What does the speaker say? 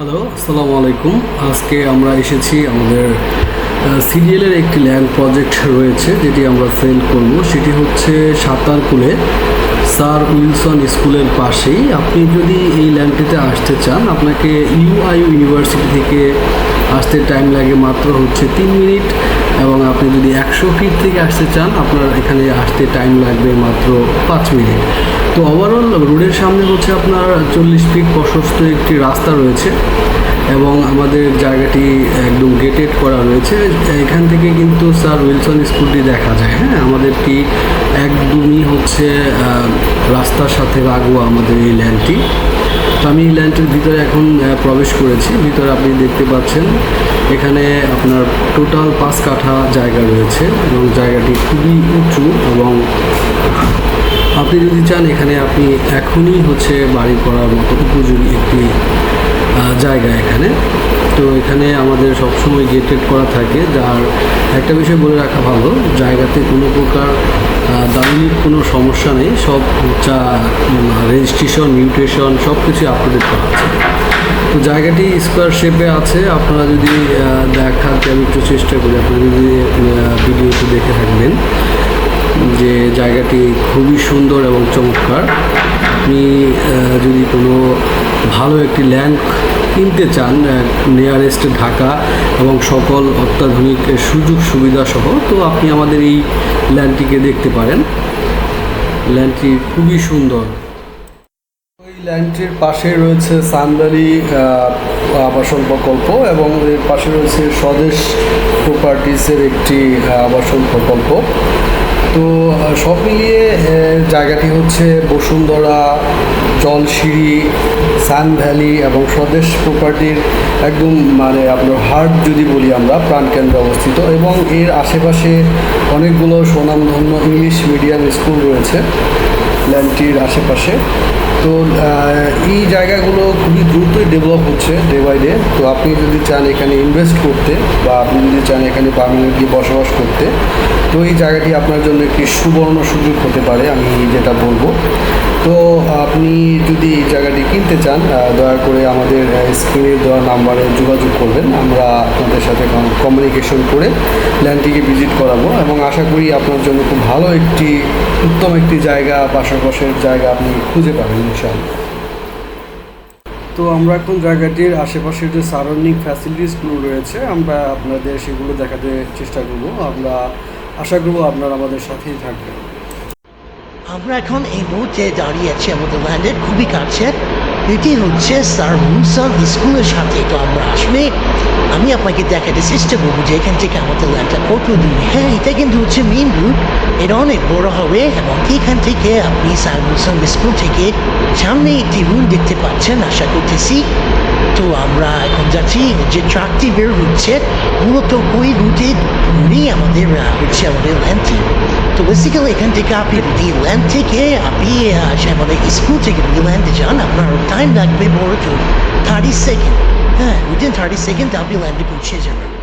Hello আসসালামু আলাইকুম। আজকে আমরা এসেছি আমাদের সিরিয়ালের একটি ল্যান্ড প্রজেক্ট রয়েছে যেটি আমরা সেল করব। সেটি হচ্ছে সাঁতারকুলে স্যার উইলসন স্কুলের পাশেই। আপনি যদি এই ল্যান্ডটিতে আসতে চান, আপনাকে ইউআইউ ইউনিভার্সিটি থেকে আসতে টাইম লাগে মাত্র হচ্ছে তিন মিনিট। এবং আপনি যদি একশো ফিট থেকে আসতে চান, আপনার এখানে আসতে টাইম লাগবে মাত্র পাঁচ মিনিট তো ওভারঅল রোডের সামনে হচ্ছে আপনার চল্লিশ ফিট প্রশস্ত একটি রাস্তা রয়েছে এবং আমাদের জায়গাটি একদম গেটেড করা রয়েছে। এখান থেকে কিন্তু স্যার উইলসন স্কুলটি দেখা যায়। হ্যাঁ আমাদেরটি একদমই হচ্ছে রাস্তার সাথে লাগোয়া আমাদের এই ল্যান্ডটি তো আমি ল্যান্ডের ভিতরে এখন প্রবেশ করেছি। ভিতরে আপনি দেখতে পাচ্ছেন, এখানে আপনার টোটাল পাঁচ কাঠা জায়গা রয়েছে এবং জায়গাটি খুবই উঁচু এবং আপনি যদি চান, এখানে আপনি এখনই হচ্ছে বাড়ি করার মতো উপযোগী একটি জায়গা এখানে। তো এখানে আমাদের সবসময় গেটেড করা থাকে, যার একটা বিষয় বলে রাখা ভালো, জায়গাতে কোনো প্রকার আহ, কোনো সমস্যা নেই। সব যা রেজিস্ট্রেশন মিউটেশন সব কিছু আপডেট করা আছে। তো জায়গাটি স্কোয়ার শেপে আছে। আপনারা যদি দেখাতে আমি একটু চেষ্টা করি আপনারা যদি ভিডিওটি দেখে থাকবেন যে জায়গাটি খুবই সুন্দর এবং চমৎকার। আপনি যদি কোনো ভালো একটি ল্যান্ড কিনতে চান নিয়ারেস্ট ঢাকা এবং সকল অত্যাধুনিক সুযোগ সুবিধা সহ তো আপনি আমাদের এই ল্যান্ডটিকে দেখতে পারেন। ল্যান্ডটি খুবই সুন্দর। ওই ল্যান্ডটির পাশে রয়েছে সান্দালি আবাসন প্রকল্প এবং এর পাশে রয়েছে স্বদেশ প্রপার্টিসের একটি আবাসন প্রকল্প। তো সব মিলিয়ে জায়গাটি হচ্ছে বসুন্ধরা জলসিঁড়ি সান ভ্যালি এবং স্বদেশ প্রপার্টির একদম মানে আপনার হার্ট যদি বলি আমরা, প্রাণকেন্দ্রে অবস্থিত এবং এর আশেপাশে অনেকগুলো সুনামধন্য ইংলিশ মিডিয়াম স্কুল রয়েছে, ল্যান্ডটির আশেপাশে। তো এই জায়গাগুলো খুবই দ্রুতই ডেভেলপ হচ্ছে ডে বাই ডে তো আপনি যদি চান এখানে ইনভেস্ট করতে বা আপনি যদি চান এখানে পার্মানেন্টলি বসবাস করতে, তো এই জায়গাটি আপনার জন্য একটি সুবর্ণ সুযোগ হতে পারে, আমি যেটা বলব। তো আপনি যদি এই জায়গাটি কিনতে চান দয়া করে আমাদের স্ক্রিনে দেওয়া নাম্বারে যোগাযোগ করবেন। আমরা আপনাদের সাথে কমিউনিকেশন করে ল্যান্ডটিকে ভিজিট করাবো এবং আশা করি আপনার জন্য খুব ভালো একটি, উত্তম একটি জায়গা, পাশাপাশের জায়গা আপনি খুঁজে পাবেন ইনশাআল্লাহ। তো আমরা এখন জায়গাটির আশেপাশের যে সারাউন্ডিং ফ্যাসিলিটিসগুলো রয়েছে, আমরা আপনাদের সেগুলো দেখাতে চেষ্টা করব। আমরা আশা করব আপনারা আমাদের সাথেই থাকবেন। আমরা এখন এই মুহূর্তে দাঁড়িয়ে আছি আমাদের ল্যান্ডের খুবই কাছে। এটি হচ্ছে স্যার মুনসান স্কুলের সাথে। তো আমরা আসবে আমি আপনাকে দেখাতে চেষ্টা করব যে এখান থেকে আমাদের ল্যান্ডটা কত দূরে হ্যাঁ এটা কিন্তু হচ্ছে মেন রুট এটা অনেক বড় হবে এবং এখান থেকে আপনি স্যার স্কুল থেকে সামনে একটি রুম দেখতে পাচ্ছেন আশা করতেছি তো আমরা এখন যাচ্ছি যে ট্রাকটি বের হচ্ছে মূলত ওই রুটে ঘুরেই আমাদের হচ্ছে আমাদের ল্যান্ডটি তো বেসিক্যালি এখান থেকে আপনি যদি ল্যান্ড থেকে আপনি আমাদের স্কুল থেকে যদি ল্যান্ডে যান আপনার টাইম লাগবে বড় তো থার্টি সেকেন্ড হ্যাঁ উইদিন থার্টি সেকেন্ড আপনি ল্যান্ডে পৌঁছে যাবেন